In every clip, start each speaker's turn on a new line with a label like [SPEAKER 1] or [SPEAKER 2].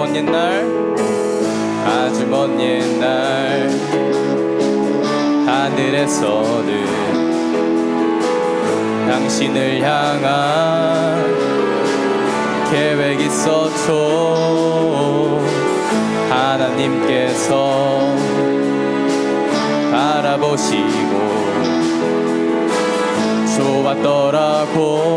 [SPEAKER 1] 먼 옛날 아주 먼 옛날. 하늘에서는 당신을 향한 계획 있었죠 하나님께서 바라보시고 좋았더라고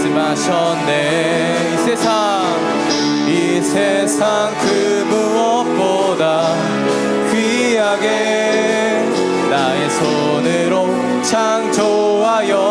[SPEAKER 1] 말씀하셨네. 이 세상 이 세상 그 무엇보다 귀하게 나의 손으로 창조하였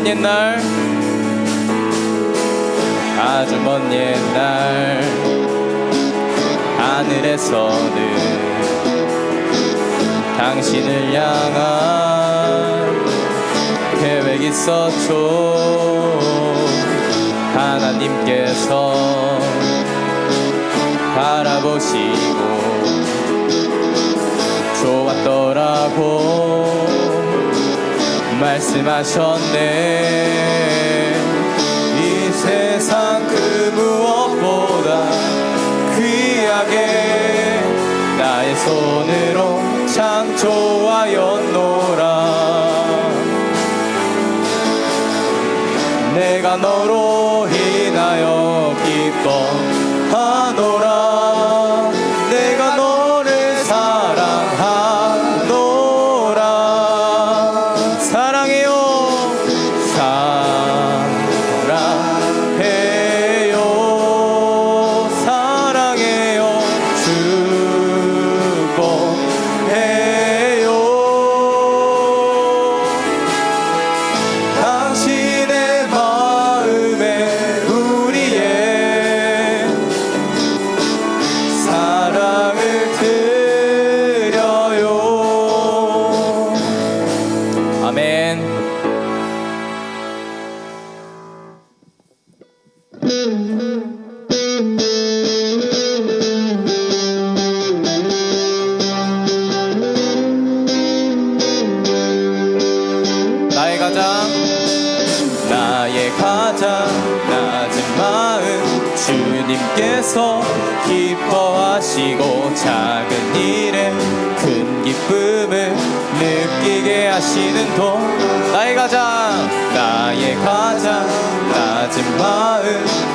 [SPEAKER 1] 먼 옛날. 아주 먼 옛날. 하늘에서는 당신을 향한 계획 있었죠. 하나님께서 바라보시고 좋았더라고 말씀하셨네. 이 세상 그 무엇보다 귀하게 나의 손으로 창조하였노라. 내가 너로 나의 가장 나의 가장 낮은 마음. 주님께서 기뻐하시고 작은 일에 큰 기쁨을 느끼게 하시는 도 나의 가장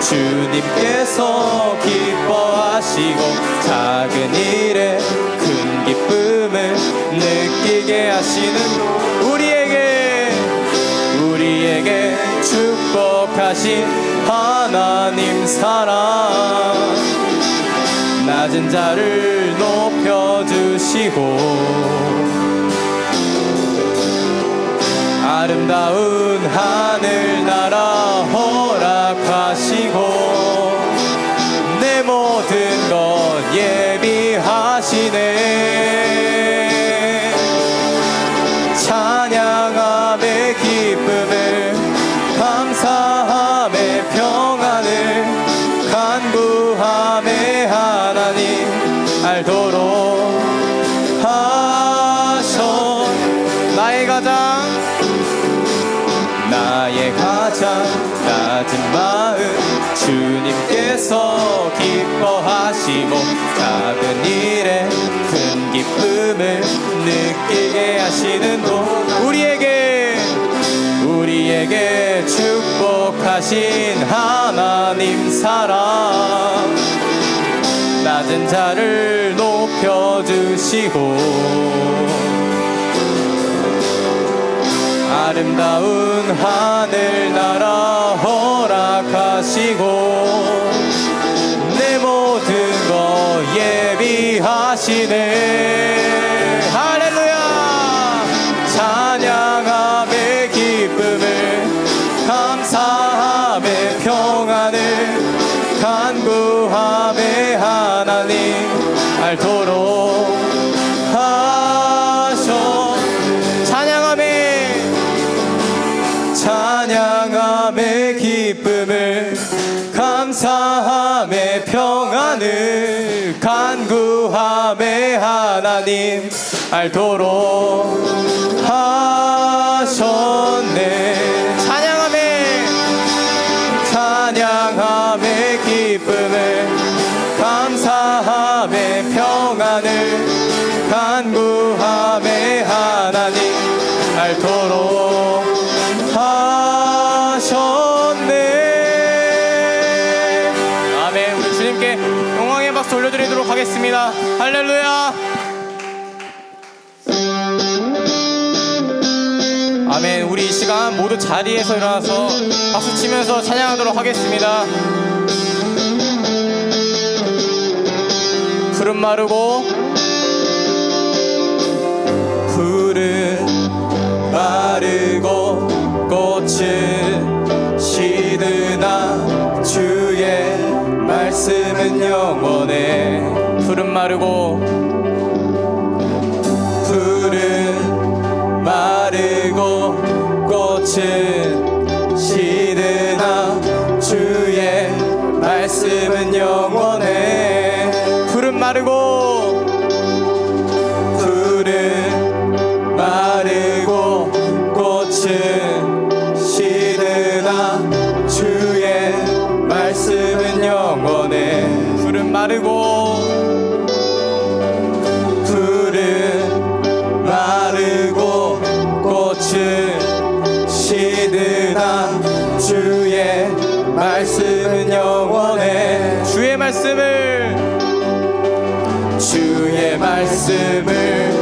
[SPEAKER 1] 주님께서 기뻐하시고 작은 일에 큰 기쁨을 느끼게 하시는 도 우리에게 우리에게 축복하신 하나님 사랑. 낮은 자를 높여주시고 아름다운 하늘나라 가장 나의 가장 낮은 마음. 주님께서 기뻐하시고 작은 일에 큰 기쁨을 느끼게 하시는 도 우리에게 우리에게 축복하신 하나님 사랑. 낮은 자를 높여주시고 아름다운 하늘나라 허락하시고 내 모든 인도하시네. 할렐루야! 찬양함의 기쁨을 감사함의 평안을 간구함의 하나님 알도록 하나님 알도록 아멘 우리 이 시간 모두 자리에서 일어나서 박수 치면서 찬양하도록 하겠습니다. 푸른 마르고 푸른 마르고 꽃은 시드나 주의 말씀은 영원해. 푸른 마르고 꽃은 시드나 주의 말씀은 영원 주의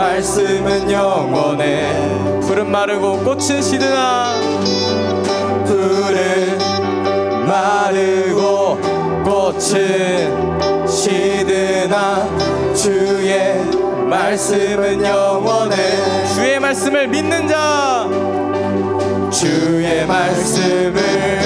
[SPEAKER 1] 말씀은 영원해. 푸른 마르고 꽃은 시드나. 푸른 마르고 꽃은 시드나. 주의 말씀은 영원해. 주의 말씀을 믿는 자. 주의 말씀을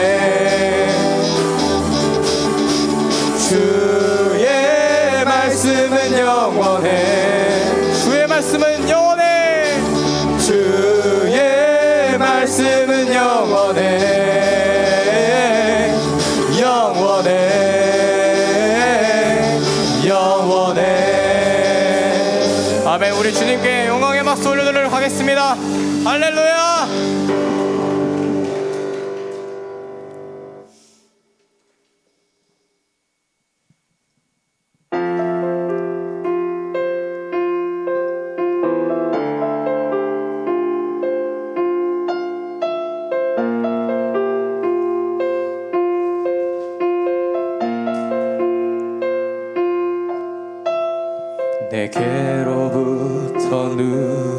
[SPEAKER 1] 영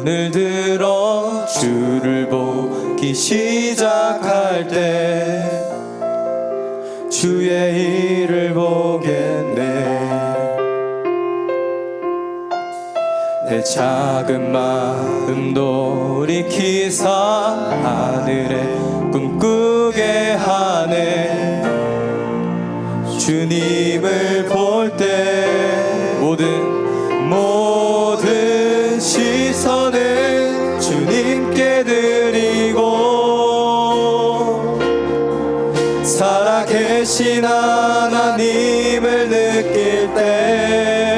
[SPEAKER 1] 눈을 들어 주를 보기 시작할 때 주의 일을 보겠네. 내 작은 마음 돌이키사 하늘에 꿈꾸게 하네. 주님을 볼 때 모든 모든 시선을 주님께 드리고 살아계신 하나님을 느낄 때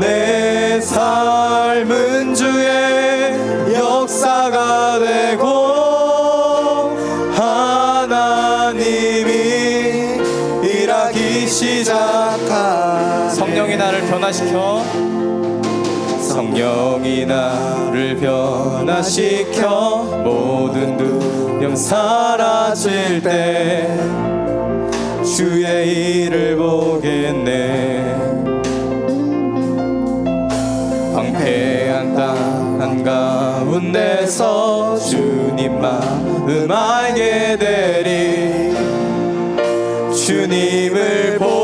[SPEAKER 1] 내 삶은 주의 역사가 되고 하나님이 일하기 시작한 성령이 나를 변화시켜 성령이 나를 변화시켜 모든 두려움 사라질 때 주의 일을 보겠네. 황폐한 땅 한가운데서 주님 마음 알게 되리. 주님을 볼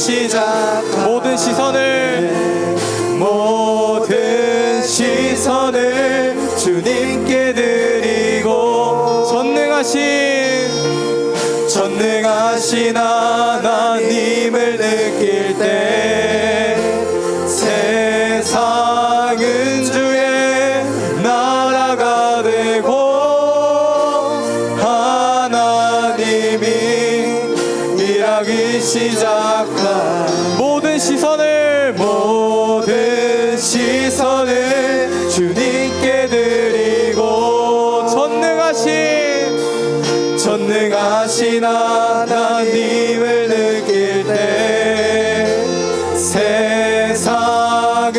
[SPEAKER 1] 시작. 모든 시선을 모든 시선을 주님께 드리고 전능하신 전능하신 하나님을 느낄 때 세상은 주의 나라가 되고 하나님이 일하기 모든 시선을 모든 시선을 주님께 드리고 전능하신 전능하신 하나님을 느낄 때 세상은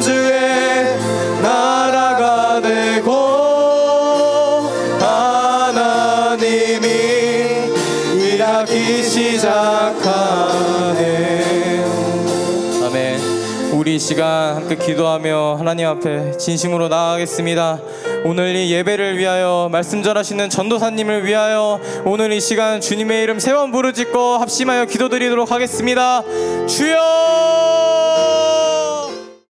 [SPEAKER 1] 주의 나라가 되고 하나님이 일하기 시작 시간 함께 기도하며 하나님 앞에 진심으로 나아가겠습니다. 오늘 이 예배를 위하여 말씀 전하시는 전도사님을 위하여 오늘 이 시간 주님의 이름 세 번 부르짖고 합심하여 기도드리도록 하겠습니다. 주여!